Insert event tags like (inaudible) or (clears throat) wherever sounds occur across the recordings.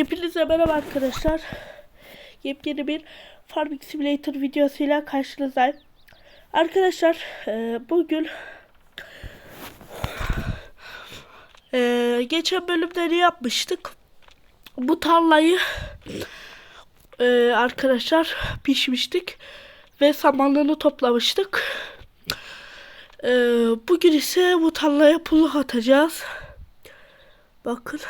Hepinize merhaba arkadaşlar. Yepyeni bir Farming Simulator videosuyla karşınızdayım. Arkadaşlar e, bugün e, geçen bölümleri yapmıştık. Bu tarlayı e, arkadaşlar pişmiştik ve samanlığını toplamıştık. Bugün ise bu tarlaya pulu atacağız. Bakın.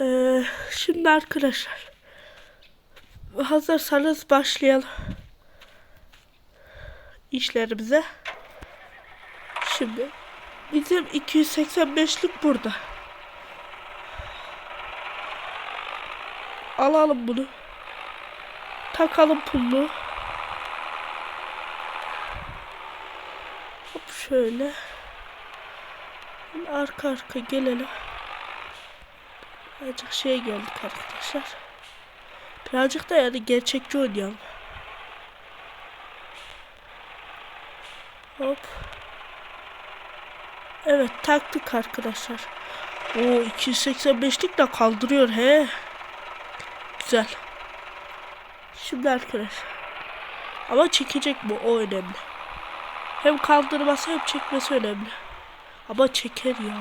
Ee, şimdi arkadaşlar hazırsanız başlayalım işlerimize. Şimdi bizim 285'lik burada. Alalım bunu. Takalım pullu. Hop şöyle. Arka arka gelelim. Birazcık şeye geldik arkadaşlar. Birazcık da yani gerçekçi oynayalım. Hop. Evet taktık arkadaşlar. O 285'lik de kaldırıyor he. Güzel. Şimdi arkadaşlar. Ama çekecek bu o önemli. Hem kaldırması hem çekmesi önemli. Ama çeker ya.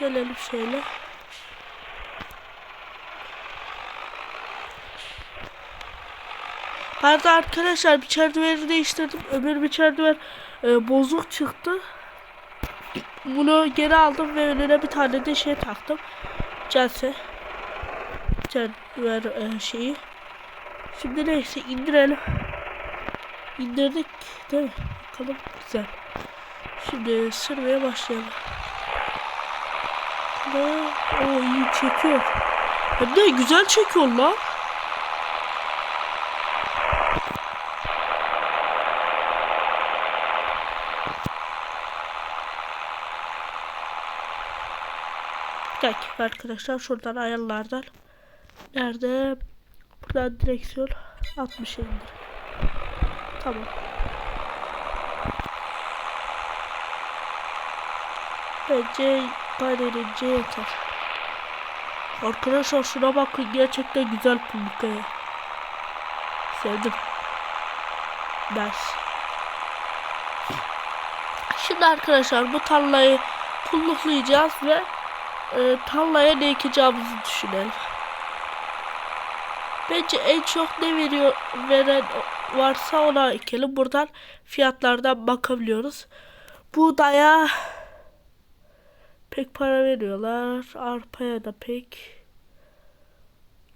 Gelelim şöyle. Pardon arkadaşlar bir çerdiveni değiştirdim. Öbür bir çerdiven e, bozuk çıktı. Bunu geri aldım ve önüne bir tane de şey taktım. Celse. Çerdiven e, şeyi. Şimdi neyse indirelim. İndirdik değil mi? Bakalım güzel. Şimdi sürmeye başlayalım. Ve o iyi çekiyor. Hem de güzel çekiyor lan. Dakika arkadaşlar şuradan ayarlardan. Nerede? Buradan direksiyon 60 indir. Tamam. Bence kaydedince yeter. Arkadaşlar şuna bakın gerçekten güzel he. Sevdim. Nice. Şimdi arkadaşlar bu tarlayı pulluklayacağız ve e, tarlaya ne ekeceğimizi düşünelim. Bence en çok ne veriyor veren varsa ona ekelim. Buradan fiyatlardan bakabiliyoruz. Buğdaya pek para veriyorlar. Arpaya da pek.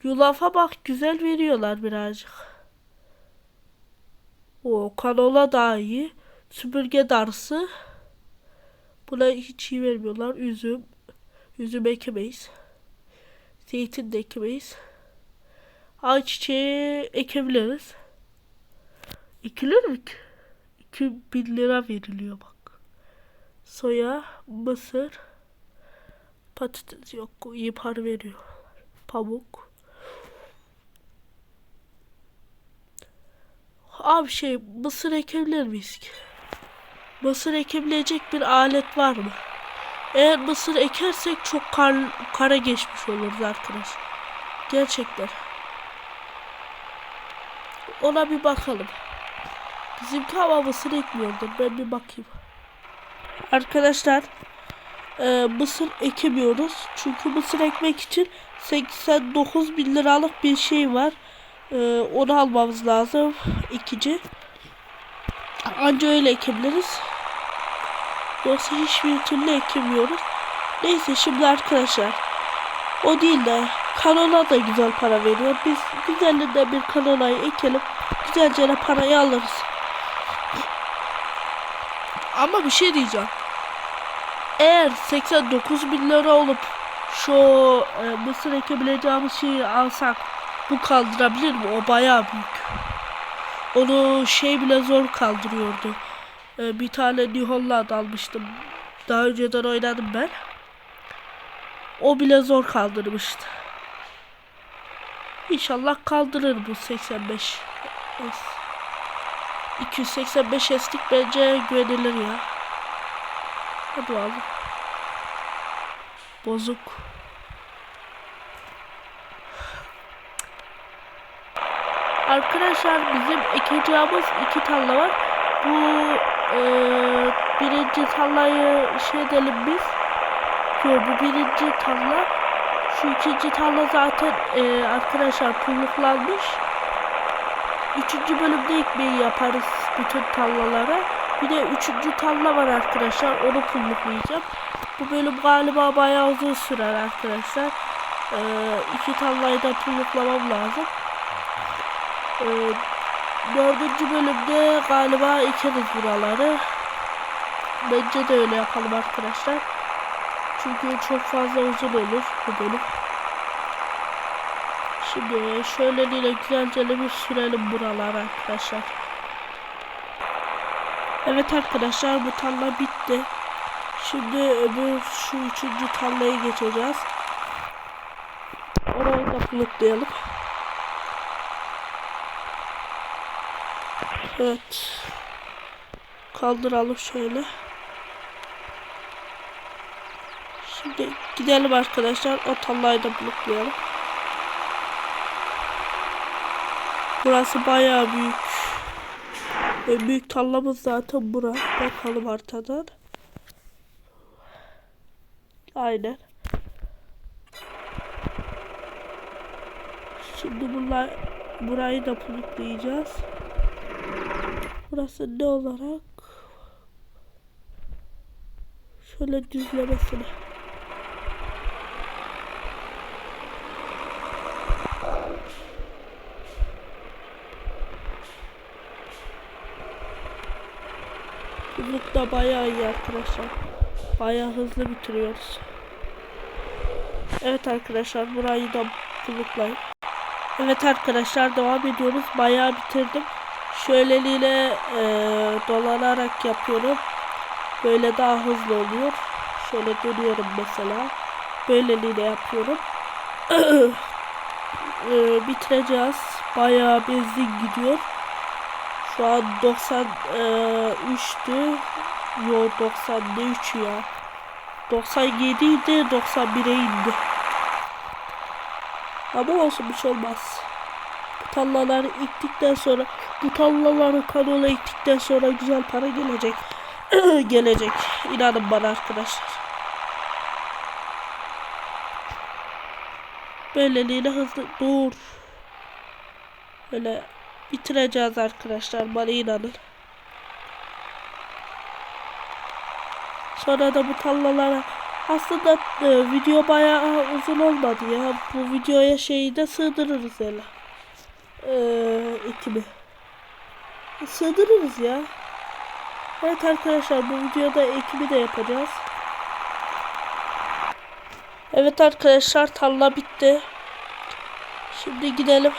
Yulafa bak güzel veriyorlar birazcık. O kanola daha iyi. Süpürge darısı. Buna hiç iyi vermiyorlar. Üzüm. Üzüm ekemeyiz. Zeytin de ekemeyiz. Ayçiçeği ekebiliriz. Ekilir mi ki? 2000 lira veriliyor bak. Soya, mısır, patates yok. iyi para veriyor. Pamuk. Abi şey mısır ekebilir miyiz ki? Mısır ekebilecek bir alet var mı? Eğer mısır ekersek çok kar, kara geçmiş oluruz arkadaş. Gerçekten. Ona bir bakalım. Bizimki ama mısır ekmiyordur. Ben bir bakayım. Arkadaşlar e, mısır ekemiyoruz. Çünkü mısır ekmek için 89 bin liralık bir şey var. E, onu almamız lazım. İkinci. Anca öyle ekebiliriz. Yoksa hiçbir türlü ekemiyoruz. Neyse şimdi arkadaşlar. O değil de kanona da güzel para veriyor. Biz güzelinden bir kanonayı ekelim. Güzelce de parayı alırız. Ama bir şey diyeceğim. Eğer 89 bin lira olup şu e, mısır ekebileceğimiz şeyi alsak bu kaldırabilir mi? O bayağı büyük. Onu şey bile zor kaldırıyordu. E, bir tane New Holland almıştım. Daha önceden oynadım ben. O bile zor kaldırmıştı. İnşallah kaldırır bu 85 S. 285 S'lik bence güvenilir ya. Hadi bakalım. Bozuk. Arkadaşlar bizim ekeceğimiz iki tarla var. Bu e, birinci tarlayı şey edelim biz. Yo, bu birinci tarla. Şu ikinci tarla zaten e, arkadaşlar pulluklanmış. Üçüncü bölümde ekmeği yaparız bütün tarlalara. Bir de üçüncü tarla var arkadaşlar. Onu pulluklayacağım. Bu bölüm galiba bayağı uzun sürer arkadaşlar. E, iki tarlayı da pulluklamam lazım. Ee, dördüncü bölümde galiba ikiniz buraları. Bence de öyle yapalım arkadaşlar. Çünkü çok fazla uzun olur bu bölüm. Şimdi şöyle yine güzelce bir sürelim buraları arkadaşlar. Evet arkadaşlar bu tarla bitti. Şimdi öbür şu üçüncü tarlaya geçeceğiz. Orayı da bulutlayalım. Evet. Kaldıralım şöyle. Şimdi gidelim arkadaşlar. O tallayı da bloklayalım. Burası bayağı büyük. Ve büyük tallamız zaten bura. Bakalım haritadan. Aynen. Şimdi bunlar burayı da bulutlayacağız. Burası ne olarak? Şöyle düzlemesine. Uzunluk da bayağı iyi arkadaşlar. Bayağı hızlı bitiriyoruz. Evet arkadaşlar burayı da bulutlayın. Evet arkadaşlar devam ediyoruz. Bayağı bitirdim. Şöyleliğine e, dolanarak yapıyorum. Böyle daha hızlı oluyor. Şöyle dönüyorum mesela. Böyleliğine yapıyorum. (clears throat) e, bitireceğiz. Bayağı benzin gidiyor. Şu an 93'tü. Yo 93 ya. 97 idi 91'e indi. Ama olsun bir şey olmaz. Bu tallaları iktikten sonra bu tallaları kanola iktikten sonra güzel para gelecek. (clears throat) gelecek. İnanın bana arkadaşlar. Böyleliğine hızlı dur. Böyle bitireceğiz arkadaşlar. Bana inanın. Sonra da bu tallalara aslında e, video bayağı uzun olmadı ya. Bu videoya şeyi de sığdırırız hele. Ee, ekibi. Sığdırırız ya. Evet arkadaşlar bu videoda ekibi de yapacağız. Evet arkadaşlar tarla bitti. Şimdi gidelim.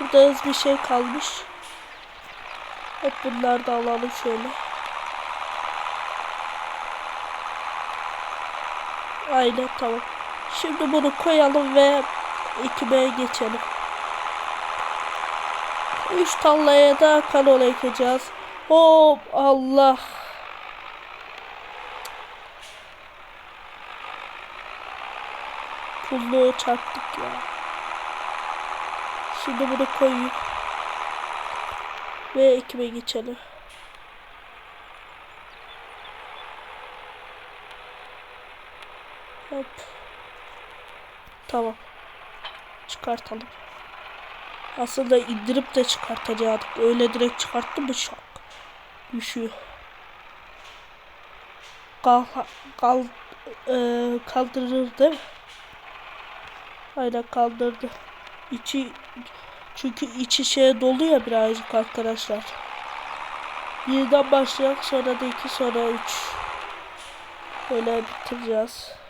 Burada az bir şey kalmış. Hep bunları da alalım şöyle. Aynen tamam. Şimdi bunu koyalım ve ekime geçelim. Üç tallaya da kanola ekeceğiz. Hop Allah. Pulluğu çarptık ya. Şimdi bunu koyayım. Ve ekime geçelim. Hop. Tamam. Çıkartalım. Aslında indirip de çıkartacaktık. Öyle direkt çıkarttım mı şak. Düşüyor. Kal, kal, e, kaldırır değil mi? Aynen kaldırdı. İçi çünkü içi şeye dolu ya birazcık arkadaşlar. Birden başlayak sonra da iki sonra üç. Böyle bitireceğiz.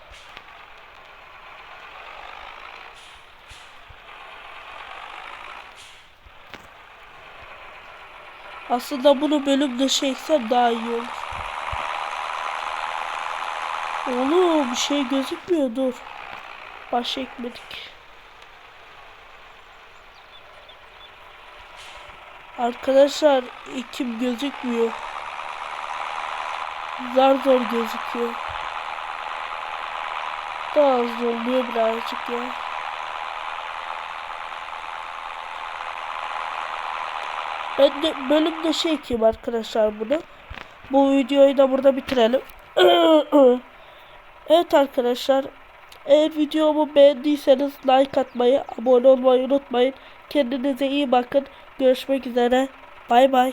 Aslında bunu bölüm dışı eksem daha iyi olur. Oğlum bir şey gözükmüyor dur. Baş ekmedik. Arkadaşlar ekim gözükmüyor. Zar zor gözüküyor. Daha hızlı oluyor birazcık ya. Ben de bölümde şey ekeyim arkadaşlar bunu. Bu videoyu da burada bitirelim. (clears throat) evet arkadaşlar. Eğer videomu beğendiyseniz like atmayı, abone olmayı unutmayın. Kendinize iyi bakın. Görüşmek üzere. Bay bay.